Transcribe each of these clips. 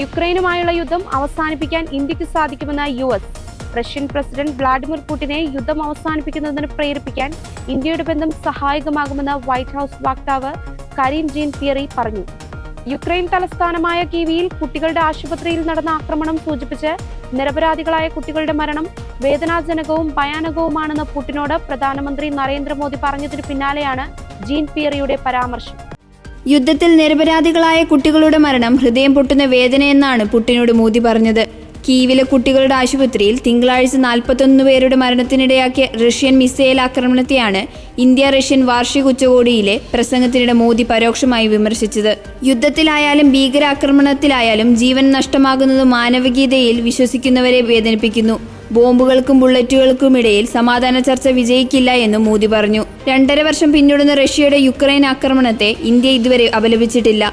യുക്രൈനുമായുള്ള യുദ്ധം അവസാനിപ്പിക്കാൻ ഇന്ത്യയ്ക്ക് സാധിക്കുമെന്ന് U S. Russian president Vladimir പുടിനെ യുദ്ധം അവസാനിപ്പിക്കുന്നതിന് പ്രേരിപ്പിക്കാൻ ഇന്ത്യയുടെ ബന്ധം സഹായകമാകുമെന്ന് വൈറ്റ് ഹൌസ് വക്താവ് കരീം ജീൻ തിയറി പറഞ്ഞു. യുക്രൈൻ തലസ്ഥാനമായ കീവിയിൽ കുട്ടികളുടെ ആശുപത്രിയിൽ നടന്ന ആക്രമണം സൂചിപ്പിച്ച് നിരപരാധികളായ കുട്ടികളുടെ മരണം വേദനാജനകവും ഭയാനകവുമാണെന്ന് പുടിനോട് പ്രധാനമന്ത്രി നരേന്ദ്രമോദി പറഞ്ഞതിന് പിന്നാലെയാണ് ജീൻ പിയറിയുടെ പരാമർശം. യുദ്ധത്തിൽ നിരപരാധികളായ കുട്ടികളുടെ മരണം ഹൃദയം പൊട്ടുന്ന വേദനയെന്നാണ് പുട്ടിനോട് മോദി പറഞ്ഞത്. കീവിലെ കുട്ടികളുടെ ആശുപത്രിയിൽ തിങ്കളാഴ്ച നാൽപ്പത്തൊന്ന് പേരുടെ മരണത്തിനിടയാക്കിയ റഷ്യൻ മിസൈൽ ആക്രമണത്തെയാണ് ഇന്ത്യ റഷ്യൻ വാർഷിക ഉച്ചകോടിയിലെ പ്രസംഗത്തിനിടെ മോദി പരോക്ഷമായി വിമർശിച്ചത്. യുദ്ധത്തിലായാലും ഭീകരാക്രമണത്തിലായാലും ജീവൻ നഷ്ടമാകുന്നത് മാനവികതയിൽ വിശ്വസിക്കുന്നവരെ വേദനിപ്പിക്കുന്നു. ബോംബുകൾക്കും ബുള്ളറ്റുകൾക്കും ഇടയിൽ സമാധാന ചർച്ച വിജയിക്കില്ല എന്നും മോദി പറഞ്ഞു. രണ്ടര വർഷം പിന്നിടുന്ന റഷ്യയുടെ യുക്രൈൻ ആക്രമണത്തെ ഇന്ത്യ ഇതുവരെ അപലപിച്ചിട്ടില്ല.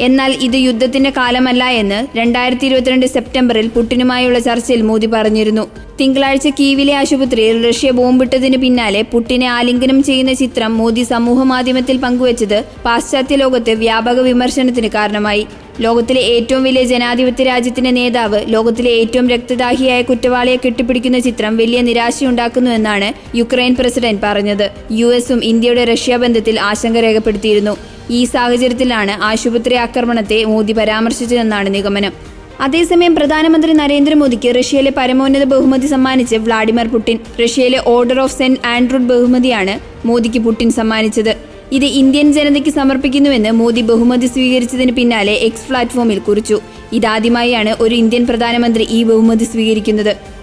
എന്നാൽ ഇത് യുദ്ധത്തിന്റെ കാലമല്ല എന്ന് രണ്ടായിരത്തി ഇരുപത്തിരണ്ട് സെപ്റ്റംബറിൽ പുട്ടിനുമായുള്ള ചർച്ചയിൽ മോദി പറഞ്ഞിരുന്നു. തിങ്കളാഴ്ച കീവിലെ ആശുപത്രിയിൽ റഷ്യ ബോംബിട്ടതിന് പിന്നാലെ പുട്ടിനെ ആലിംഗനം ചെയ്യുന്ന ചിത്രം മോദി സമൂഹമാധ്യമത്തിൽ പങ്കുവച്ചത് പാശ്ചാത്യ ലോകത്തെ വ്യാപക വിമർശനത്തിന് കാരണമായി. ലോകത്തിലെ ഏറ്റവും വലിയ ജനാധിപത്യ രാജ്യത്തിന്റെ നേതാവ് ലോകത്തിലെ ഏറ്റവും രക്തദാഹിയായ കുറ്റവാളിയെ കെട്ടിപ്പിടിക്കുന്ന ചിത്രം വലിയ നിരാശയുണ്ടാക്കുന്നുവെന്നാണ് യുക്രൈൻ പ്രസിഡന്റ് പറഞ്ഞത്. യു എസും ഇന്ത്യയുടെ റഷ്യ ബന്ധത്തിൽ ആശങ്ക രേഖപ്പെടുത്തിയിരുന്നു. ഈ സാഹചര്യത്തിലാണ് ആശുപത്രി ആക്രമണത്തെ മോദി പരാമർശിച്ചതെന്നാണ് നിഗമനം. അതേസമയം പ്രധാനമന്ത്രി നരേന്ദ്രമോദിക്ക് റഷ്യയിലെ പരമോന്നത ബഹുമതി സമ്മാനിച്ച് വ്ളാഡിമിർ പുടിൻ റഷ്യയിലെ ഓർഡർ ഓഫ് സെന്റ് ആൻഡ്രൂഡ് ബഹുമതിയാണ് മോദിക്ക് പുടിൻ സമ്മാനിച്ചത്. ഇത് ഇന്ത്യൻ ജനതയ്ക്ക് സമർപ്പിക്കുന്നുവെന്ന് മോദി ബഹുമതി സ്വീകരിച്ചതിന് പിന്നാലെ എക്സ് പ്ലാറ്റ്ഫോമിൽ കുറിച്ചു. ഇതാദ്യമായാണ് ഒരു ഇന്ത്യൻ പ്രധാനമന്ത്രി ഈ ബഹുമതി സ്വീകരിക്കുന്നത്.